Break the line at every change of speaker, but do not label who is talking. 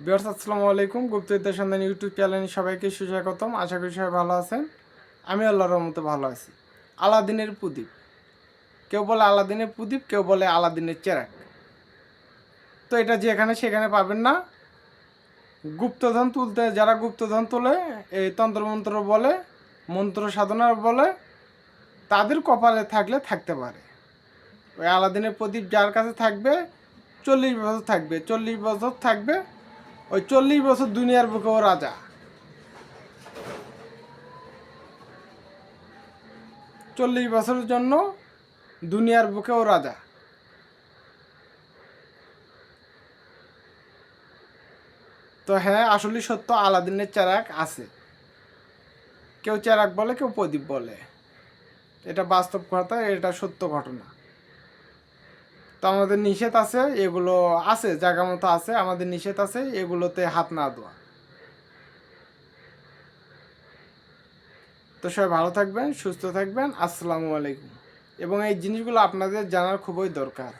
বিয়ার্স আসসালামু আলাইকুম। গুপ্তবিদ্যা সন্ধান ইউটিউব চ্যানেলে সবাইকে সুস্বাগতম। আশা করি সবাই ভালো আছেন। আমি আল্লাহর রহমতে ভালো আছি। আলাদিনের প্রদীপ। কেউ বলে আলাদিনের প্রদীপ, কেউ বলে আলাদিনের চেরাক। তো এটা যেখানে সেখানে পাবেন না। গুপ্তধন তুলতে, যারা গুপ্তধন তোলে, এই তন্ত্রমন্ত্র বলে, মন্ত্র সাধনার বলে, তাদের কপালে থাকলে থাকতে পারে। ওই আলাদিনের প্রদীপ যার কাছে থাকবে, চল্লিশ বছর থাকবে, চল্লিশ বছর থাকবে ওই চল্লিশ বছর দুনিয়ার বুকে ও রাজা। চল্লিশ বছরের জন্য দুনিয়ার বুকে ও রাজা। তো হ্যাঁ আসলে সত্য, আলাদিনের চেরাক আছে। কেউ চেরাক বলে, কেউ প্রদীপ বলে। এটা বাস্তব কথা এটা সত্য ঘটনা। তো আমাদের নিষেধ আছে, এগুলো আছে, জায়গা মতো আছে, আমাদের নিষেধ আছে, এগুলোতে হাত না দেওয়া। তো সবাই ভালো থাকবেন, সুস্থ থাকবেন, আসসালামু আলাইকুম। এবং এই জিনিসগুলো আপনাদের জানার খুবই দরকার।